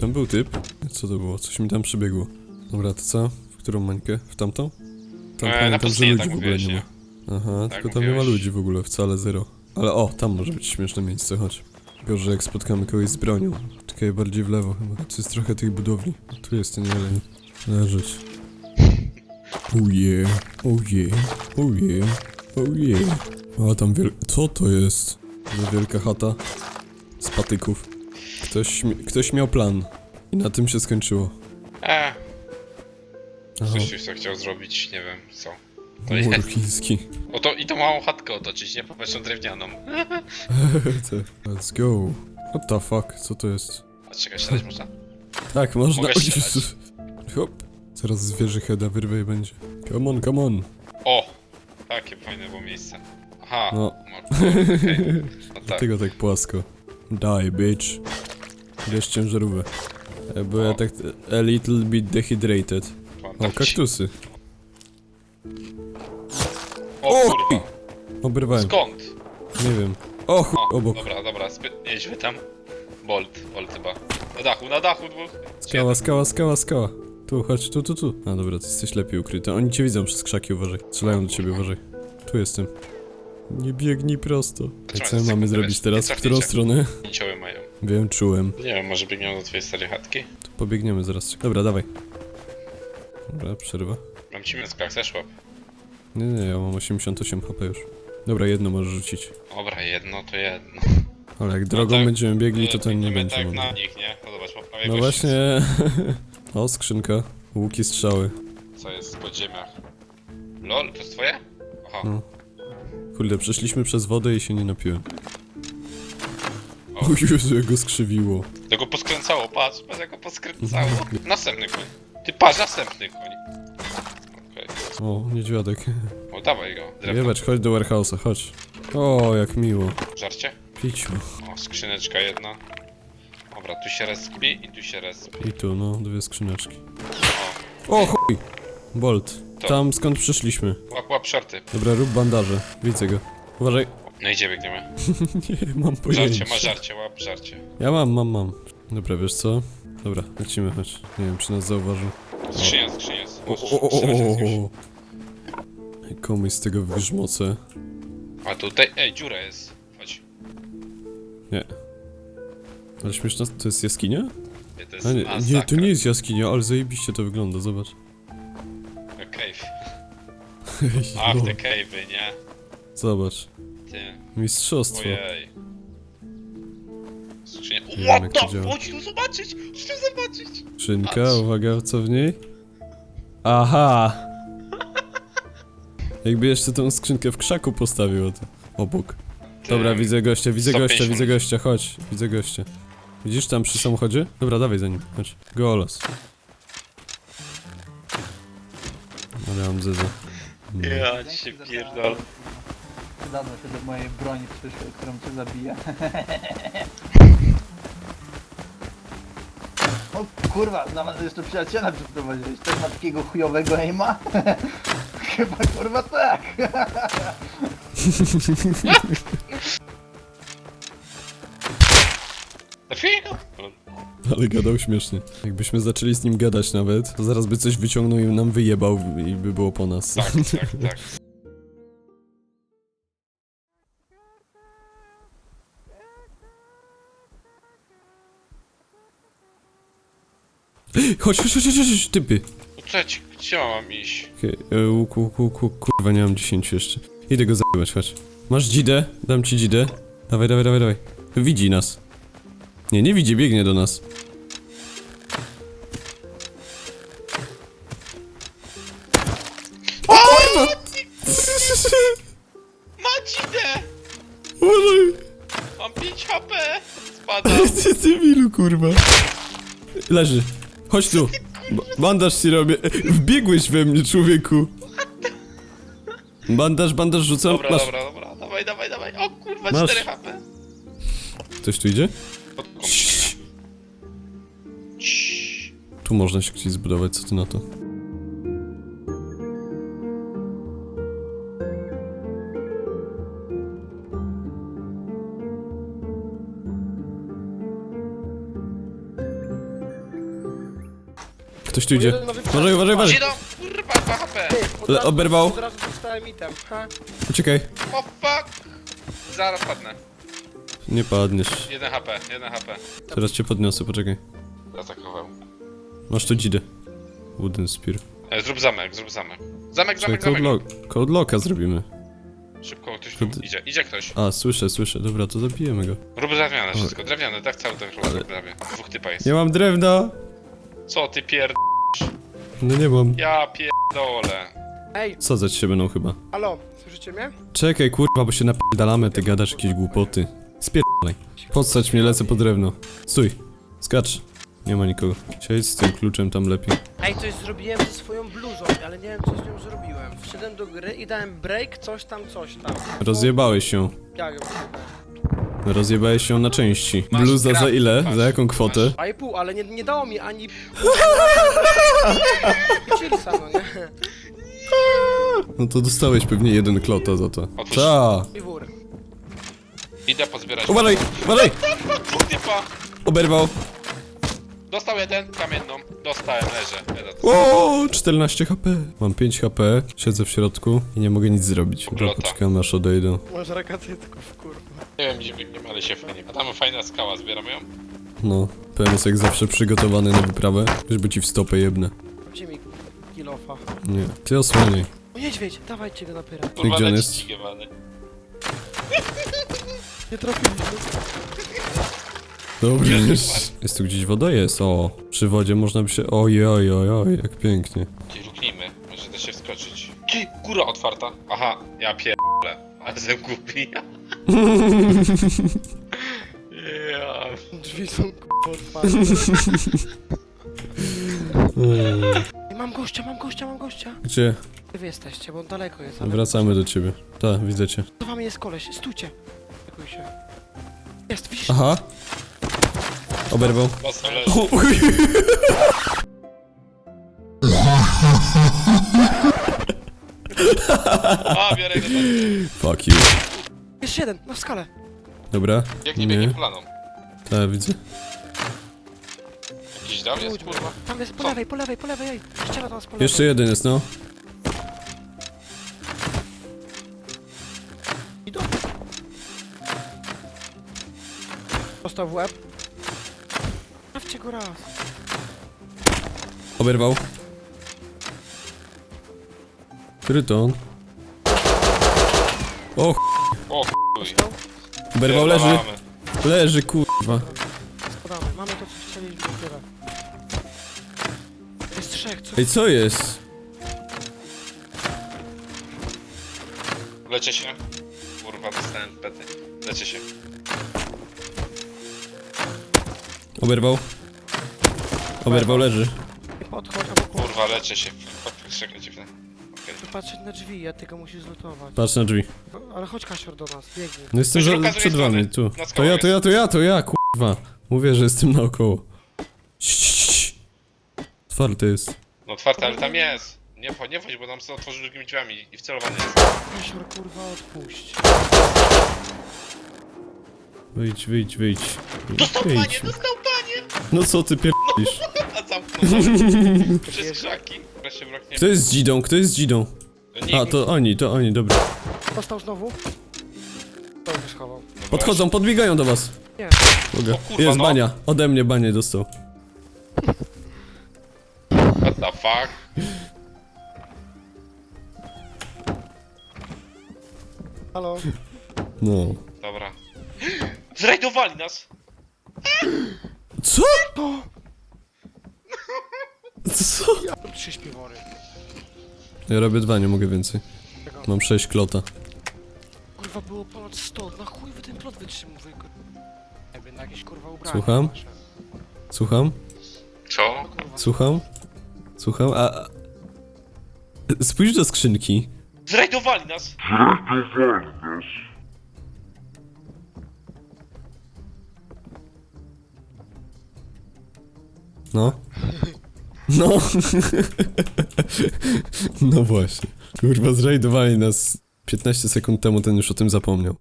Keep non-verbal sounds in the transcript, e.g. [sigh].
Tam był typ. Co to było? Coś mi tam przybiegło. Dobra, to co? W którą mańkę? W tamtą? Tam E, na pamiętam, że ludzi tak w ogóle mówiłeś, nie ma. nie? Aha, Tak tylko tam nie ma mówiłeś. ludzi w ogóle, wcale zero. Ale o, tam może być śmieszne miejsce, chodź. Gorzej jak spotkamy kogoś z bronią. Czekaj, bardziej w lewo chyba. Tu jest trochę tych budowli. Tu jest ten jeleń. Leżeć. Oh yeah, oh yeah. A tam wiel... Co to jest? Za wielka chata z patyków. Ktoś, ktoś miał plan. I na tym się skończyło. Eee, Aha, coś już co chciał zrobić, nie wiem co. To mur jest. chiński. O to, I tą małą chatkę otoczyć, nie? Powierzchnią drewnianą. [laughs] Let's go. What the fuck? Co to jest? A czekaj, siadać można? Tak, można. Mogę O strzelać. Jezus. Hop. Zaraz zwierzy heada wyrwie i będzie. Come on, come on. O! Takie fajne było miejsce. Aha, No. no, [laughs] no tak. Dlatego tak płasko. Die, bitch. Bierz ciężarówkę. E, Bo ja O. tak a little bit dehydrated. O, kaktusy. O kurwa. Obrywałem. Skąd? Nie wiem. O, chuj, O, obok. dobra, dobra, spy... jedźmy tam. Bolt, Bolt chyba. Na dachu, na dachu dwóch. Skała, skała, skała, skała. Tu, chodź, tu, tu, tu. A dobra, ty jesteś lepiej ukryty. Oni cię widzą przez krzaki, uważaj. Strzelają do ciebie, uważaj. Tu jestem. Nie biegnij prosto. A co mamy zrobić teraz? nie W którą stronę? Mają. Wiem, czułem. Nie wiem, może biegną do twojej starej chatki? To pobiegniemy zaraz. Dobra, dawaj. Dobra, przerwa. Mam ci miecka, chcesz łap? Nie, nie, ja mam 88 HP już. Dobra, jedno możesz rzucić. Dobra, jedno to jedno. Ale jak drogą tak, będziemy biegli, to ten nie biegniemy będzie tak na nich, nie? No zobacz, No właśnie. [laughs] o, skrzynka. Łuki, strzały. Co jest w podziemiach? LOL, to jest twoje? Aha. No. Kurde, przeszliśmy przez wodę i się nie napiłem. O. O Jezu, jak go skrzywiło. Tego poskręcało, patrz, patrz jak go poskręcało. Następny koń. Ty patrz, następny koń. Okej. O, niedźwiadek. O, dawaj go. Drewno. Chodź do warehouse'a, chodź. O, jak miło. Żarcie? Piciu. O, skrzyneczka jedna. Dobra, tu się respi i tu się respi. I tu, no, dwie skrzyneczki. O, O, chuj! Bolt. To. Tam skąd przyszliśmy. łap, łap shorty. Dobra, rób bandaże. Widzę go. Uważaj. No i gdzie biegniemy? [laughs] Nie, mam pojęcie. Żarcie, masz żarcie, łap żarcie. Ja mam, mam, mam. Dobra, wiesz co? Dobra, lecimy, chodź. Nie wiem, czy nas zauważył. Skrzynia, skrzynia. O, o, o, o, o, o. Komuś z tego wyżmocę. A tutaj, ej, dziura jest. Chodź. Nie. Ale śmieszna, to jest jaskinia? Nie, to jest A nie, nie, to masakra. nie jest jaskinia, ale zajebiście to wygląda, zobacz. Cave. [laughs] Ach, No, te cave'y, nie? Zobacz. Ty, Mistrzostwo. ojej. Skrzynia. wiem, What jak to the działa. Chodź tu zobaczyć! Tu zobaczyć! Szynka, Patrz. uwaga, co w niej? Aha! Jakby jeszcze tą skrzynkę w krzaku postawił to obok. Ty, Dobra, widzę gościa, widzę gościa, 150. widzę gościa, chodź, widzę gościa. Widzisz tam przy samochodzie? Dobra, dawaj za nim, chodź. Golos. Ale mam zezę. Ja ci się pierdol. Przydadzą się do mojej broni przyszłej, którą cię zabija. [laughs] O kurwa, nawet jeszcze przyjaciela przyprowadziłeś. Też ma takiego chujowego aima? [laughs] Chyba kurwa tak. Trafiłem? [laughs] Ale gadał śmiesznie. Jakbyśmy zaczęli z nim gadać nawet, to zaraz by coś wyciągnął i nam wyjebał i by było po nas. Tak, tak, tak. Chodź, chodź, chodź, chodź, chodź, typy. No co ci, gdzie mam iść? Okej, okay, łuk, łuk, łuk, łuk, kurwa, nie mam 10 jeszcze. Idę go zajebać, chodź. Masz dzidę? Dam ci dzidę. Dawaj, dawaj, dawaj, dawaj. Widzi nas. Nie, nie widzi, biegnie do nas. O kurwa! [laughs] Macidę! Uważaj! Mam 5 HP! Spadam! [laughs] Ty, ty milu, kurwa. Leży. Chodź tu. Ba bandaż ci robię. Wbiegłeś we mnie, człowieku. Bandaż, bandaż rzucam. Dobra, Masz. dobra, dobra, dawaj, dawaj, dawaj. O kurwa, Masz. 4 HP. Ktoś tu idzie? Ciii. Tu można się gdzieś zbudować, co ty na to? Ktoś tu idzie. Jeden Uważaj, uważaj, uważaj. Idą! Kurwa, 2 HP! Le- razu- oberwał. Od razu dostałem item, ha? Uciekaj. O fuck! Zaraz padnę. Nie padniesz. 1 HP, 1 HP. Teraz cię podniosę, poczekaj. Zaatakował. Masz tu dzidę. Wooden spear. E, zrób zamek, zrób zamek. Zamek, Czekaj, zamek, code, zamek. lock, code locka zrobimy. Szybko, ktoś tu ty- idzie, idzie ktoś. A, słyszę, słyszę. Dobra, to zabijemy go. Rób drewniane wszystko, drewniane, tak cały ten chleb prawie. Dwóch typa jest. Nie mam drewna! Co ty pierd... No nie mam. Ja pierdolę. Ej, Sadzać się będą chyba. halo, słyszycie mnie? Czekaj, kurwa, bo się napierdalamy, ty gadasz jakieś głupoty. Spierdalaj. Podstać mnie, lecę po drewno. Stój. Skacz. Nie ma nikogo. Siedź z tym kluczem tam lepiej. Ej, coś zrobiłem ze swoją bluzą, ale nie wiem co z nią zrobiłem. Wszedłem do gry i dałem break, coś tam, coś tam. Rozjebałeś się. Jak? Rozjebałeś się na części. Masz Bluza za ile? patrz, Za jaką kwotę? masz. A i pół, ale nie, nie dało mi ani... [laughs] Chillsa, no nie? No to dostałeś pewnie jeden klota za to. Otóż-. I wór. Idę pozbierać. Uważaj, uważaj! Typa! Oberwał. Dostał jeden, kamienną. Dostałem, leżę. O, 14 HP. Mam 5 HP, siedzę w środku i nie mogę nic zrobić. Dobra, Klota. poczekamy aż odejdą. Może rakacytków, kurwa. Nie wiem gdzie biegniemy, ale się fajnie. A tam fajna skała, zbieramy ją? No, PMS jak zawsze przygotowany na wyprawę, żeby ci w stopę jebnę. Gdzie mi kilofa? Nie, ty osłaniaj. O niedźwiedź, dawajcie go na pyra. Kurwa, gdzie on leci jest? Nie trafiliśmy. [laughs] Dobrze. [laughs] Jest tu gdzieś woda? Jest, o. Przy wodzie można by się... Oj, oj, oj, oj, jak pięknie. Luknijmy, może da się wskoczyć. Ty, góra otwarta. Aha, ja pierdolę. Ale jestem głupi. [laughs] Ja. Drzwi są otwarte. [laughs] Ej, Mam gościa, mam gościa, mam gościa. Gdzie? Gdzie wy jesteście, bo on daleko jest, ale... Wracamy do ciebie. Tak, widzę cię. Za wami jest koleś, stójcie. Czekuj się. Jest, widzisz? Aha. Oberwał. Mocno leży. A, biorę go. Fuck you. Jest jeden, na skalę. Dobra. Biegnie, biegnie Nie. polaną. Tak, widzę. Jakiś dał jest, kurwa. Tam jest po Co? lewej, po lewej, po lewej, ej. Ściana tam jest po lewej. Jeszcze jeden jest, no. Idą. Dostał w łeb. Trafcie go raz. Oberwał. Który to on? O, ch- O chuj. Oberwał, leży. Pierdolamy. Leży, kurwa. Spadamy, mamy to co chcieliśmy tyle. Jest trzech, co? Ej, co jest? Lecie się. Kurwa, dostałem pety. Lecie się. Oberwał. Oberwał, leży. Podchodź, po... Kurwa, lecie się. Czekaj, dziwne. Okej. patrzeć na drzwi, ja tylko musisz zlutować. Patrz na drzwi. Bo- Ale chodź Kasior do nas, biegnij. No jestem Ktoś za, przed wami, tu. Na To ja, to ja, to ja, to ja, kurwa. Mówię, że jestem naokoło. Cii, cii, cii. Otwarte jest. No otwarte, ale tam jest. Nie wchodź, nie wchodź, bo tam są otworzy drugimi drzwiami i wcelowany jest. Kasior, kurwa, odpuść. Wyjdź, wyjdź, wyjdź. Dostał Wyjdź. panie, dostał! No co ty pierdolisz? [laughs] A zamknął przez krzaki. Wreszcie braknie. Kto jest dzidą? Kto jest z dzidą? Nikt. A, to oni, to oni, dobra. Dostał znowu? To już schował. No Podchodzą, podbiegają do was. Nie. Mogę. O kurwa, Jest no. bania. Ode mnie banie dostał. What the fuck? Halo? No. Dobra. [gasps] Zrajdowali nas! Co? To! Co? Trzy śpiwory. Ja robię dwa, nie mogę więcej. Mam sześć klota. Kurwa, było ponad 100. Na chuj wy ten plot wytrzymuje. Jakby na jakieś kurwa ubrania. Słucham? wasze. Słucham? Co? No kurwa. Słucham? Słucham? A... a- Spójrz do skrzynki. Zrajdowali nas! No. No. [laughs] No właśnie. Kurwa, zrajdowali nas 15 sekund temu, ten już o tym zapomniał.